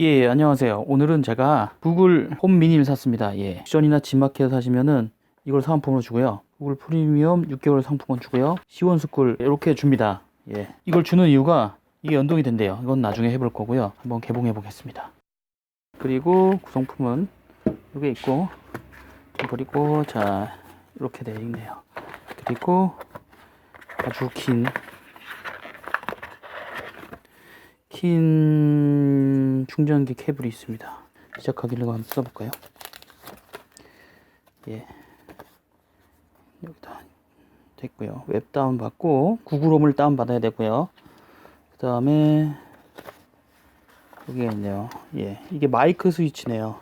예, 안녕하세요. 오늘은 제가 구글 홈 미니를 샀습니다. 예. 옵션이나 지마켓 사시면은 이걸 사은품으로 주고요. 구글 프리미엄 6개월 상품권 주고요. 시원스쿨 이렇게 줍니다. 예. 이걸 주는 이유가 이게 연동이 된대요. 이건 나중에 해볼 거고요. 한번 개봉해 보겠습니다. 그리고 구성품은 여기 있고 그리고 자 이렇게 되어 있네요. 그리고 아주 긴 긴 충전기 케이블이 있습니다. 시작하기를 한번 써볼까요? 예. 여기다 됐고요. 웹 다운 받고 구글홈을 다운 받아야 되고요. 그 다음에 여기가 있네요. 예, 이게 마이크 스위치네요.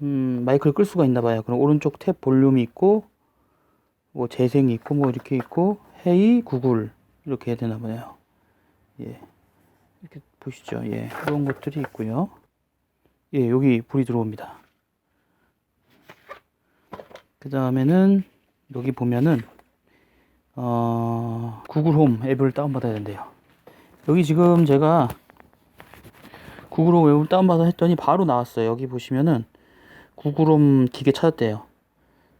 음, 마이크를 끌 수가 있나 봐요. 그럼 오른쪽 탭 볼륨이 있고 뭐 재생이 있고 뭐 이렇게 있고 헤이 구글 이렇게 해야 되나 보네요. 예. 보시죠. 예. 그런 것들이 있고요. 예, 여기 불이 들어옵니다. 그 다음에는 여기 보면은 어, 구글 홈 앱을 다운받아야 된대요. 여기 지금 제가 구글 홈 앱을 다운받아 했더니 바로 나왔어요. 여기 보시면은 구글 홈 기계 찾았대요.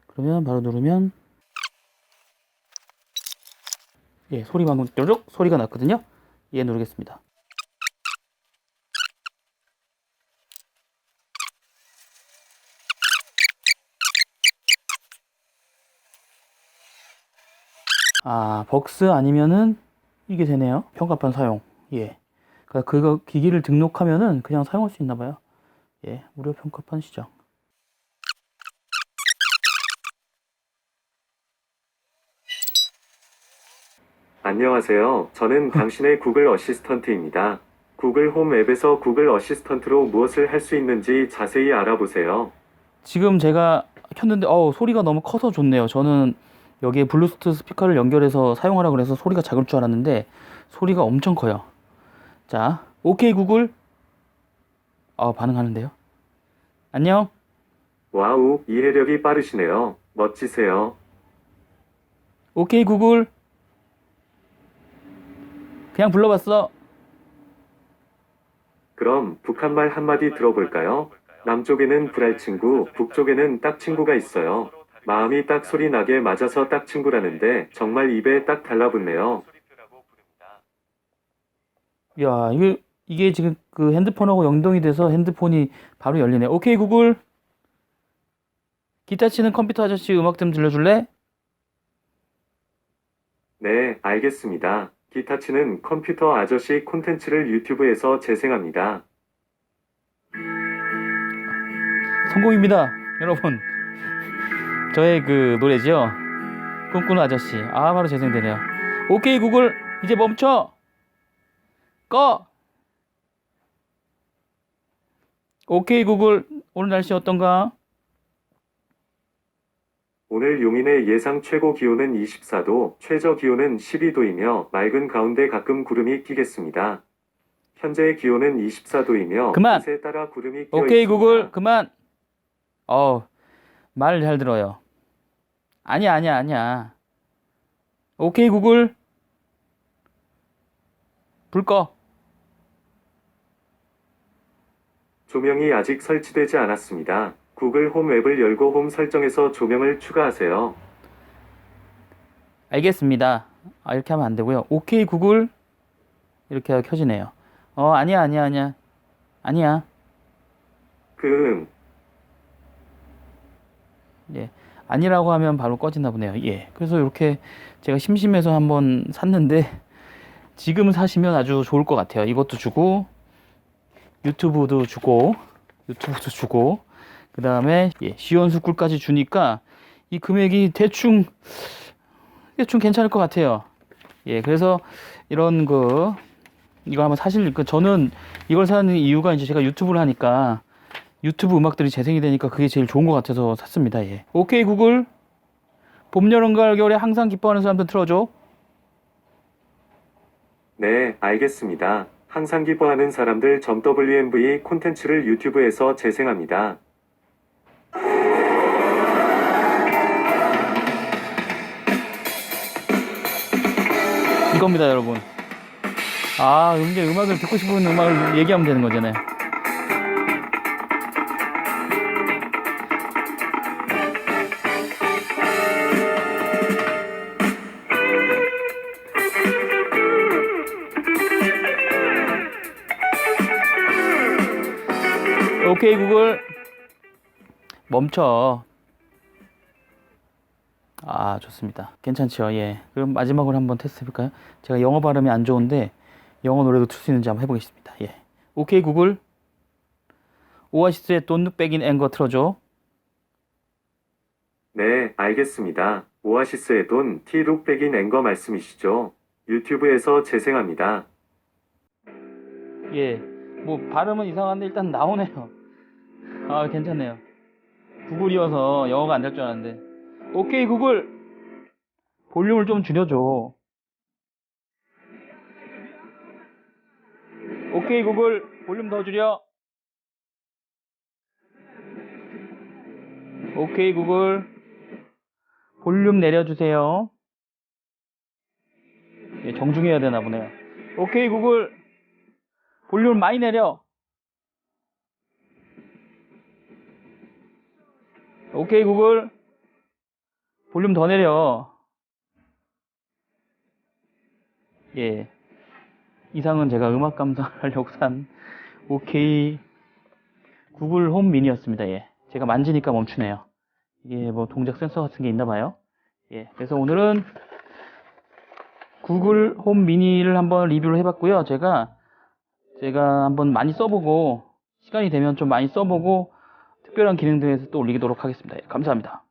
그러면 바로 누르면 예, 소리 방금 뾰족 소리가 났거든요. 예, 누르겠습니다. 아, 벅스 아니면은 이게 되네요. 평가판 사용. 예. 그러니까 그거 기기를 등록하면은 그냥 사용할 수 있나 봐요. 예. 무료 평가판 시장. 안녕하세요. 저는 당신의 구글 어시스턴트입니다. 구글 홈 앱에서 구글 어시스턴트로 무엇을 할 수 있는지 자세히 알아보세요. 지금 제가 켰는데 어우, 소리가 너무 커서 좋네요. 저는 여기에 블루투스 스피커를 연결해서 사용하라 그래서 소리가 작을 줄 알았는데 소리가 엄청 커요. 자, 오케이 구글. 아, 반응하는데요. 안녕. 와우, 이해력이 빠르시네요. 멋지세요. 오케이 구글. 그냥 불러봤어. 그럼 북한말 한마디 들어볼까요? 남쪽에는 불알 친구, 북쪽에는 딱 친구가 있어요. 마음이 딱 소리 나게 맞아서 딱 친구라는데 정말 입에 딱 달라붙네요. 야, 이게, 이게 지금 그 핸드폰하고 연동이 돼서 핸드폰이 바로 열리네. 오케이, 구글. 기타 치는 컴퓨터 아저씨 음악 좀 들려줄래? 네, 알겠습니다. 기타 치는 컴퓨터 아저씨 콘텐츠를 유튜브에서 재생합니다. 성공입니다, 여러분. 저의 그 노래죠. 꿈꾸는 아저씨. 아, 바로 재생되네요. 오케이, 구글. 이제 멈춰. 꺼. 오케이, 구글. 오늘 날씨 어떤가? 오늘 용인의 예상 최고 기온은 24도, 최저 기온은 12도이며 맑은 가운데 가끔 구름이 끼겠습니다. 현재 기온은 24도이며 그만! 에 따라 구름이 오케이, 있습니다. 구글. 그만. 어우, 말잘 들어요. 아니야, 아니야, 아니야. 오케이, 구글. 불 꺼. 조명이 아직 설치되지 않았습니다. 구글 홈 앱을 열고 홈 설정에서 조명을 추가하세요. 알겠습니다. 아, 이렇게 하면 안 되고요. 오케이, 구글. 이렇게 켜지네요. 어, 아니야, 아니야, 아니야. 아니야. 그 예. 아니라고 하면 바로 꺼지나 보네요. 예. 그래서 이렇게 제가 심심해서 한번 샀는데 지금 사시면 아주 좋을 것 같아요. 이것도 주고 유튜브도 주고 유튜브도 주고 그 다음에 예, 시원스쿨까지 주니까 이 금액이 대충 대충 괜찮을 것 같아요. 예, 그래서 이런 그 이거 한번 사실 그 저는 이걸 사는 이유가 이제 제가 유튜브를 하니까 유튜브 음악들이 재생이 되니까 그게 제일 좋은 것 같아서 샀습니다. 예. 오케이 구글 봄 여름 가을 겨울에 항상 기뻐하는 사람들 틀어줘. 네, 알겠습니다. 항상 기뻐하는 사람들 점 WMV 콘텐츠를 유튜브에서 재생합니다. 이겁니다, 여러분. 아, 이제 음악을 듣고 싶은 음악을 얘기하면 되는 거잖아요. 오케이 구글. 멈춰. 아 좋습니다. 괜찮죠? 예. 그럼 마지막으로 한번 테스트 해볼까요? 제가 영어 발음이 안 좋은데 영어 노래도 틀 수 있는지 한번 해보겠습니다. 예. 오케이 구글. 오아시스의 in Anger 틀어줘. 네, 알겠습니다. 오아시스의 돈 티룩백인 앵거 말씀이시죠? 유튜브에서 재생합니다. 예. 뭐 발음은 이상한데 일단 나오네요 아 괜찮네요. 구글이어서 영어가 안 될 줄 알았는데. 오케이 구글. 볼륨을 좀 줄여줘. 오케이 구글. 볼륨 더 줄여. 오케이 구글. 볼륨 내려주세요. 예, 정중해야 되나 보네요. 오케이 구글. 볼륨 많이 내려 오케이 구글. 볼륨 더 내려. 예. 이상은 제가 음악 감상하려고 산 오케이. 구글 홈 미니였습니다 예. 제가 만지니까 멈추네요. 이게 뭐 동작 센서 같은 게 있나 봐요. 예. 그래서 오늘은 구글 홈 미니를 한번 리뷰를 해봤고요. 제가 제가 한번 많이 써보고 시간이 되면 좀 많이 써보고 특별한 기능 등에서 또 올리도록 하겠습니다. 예, 감사합니다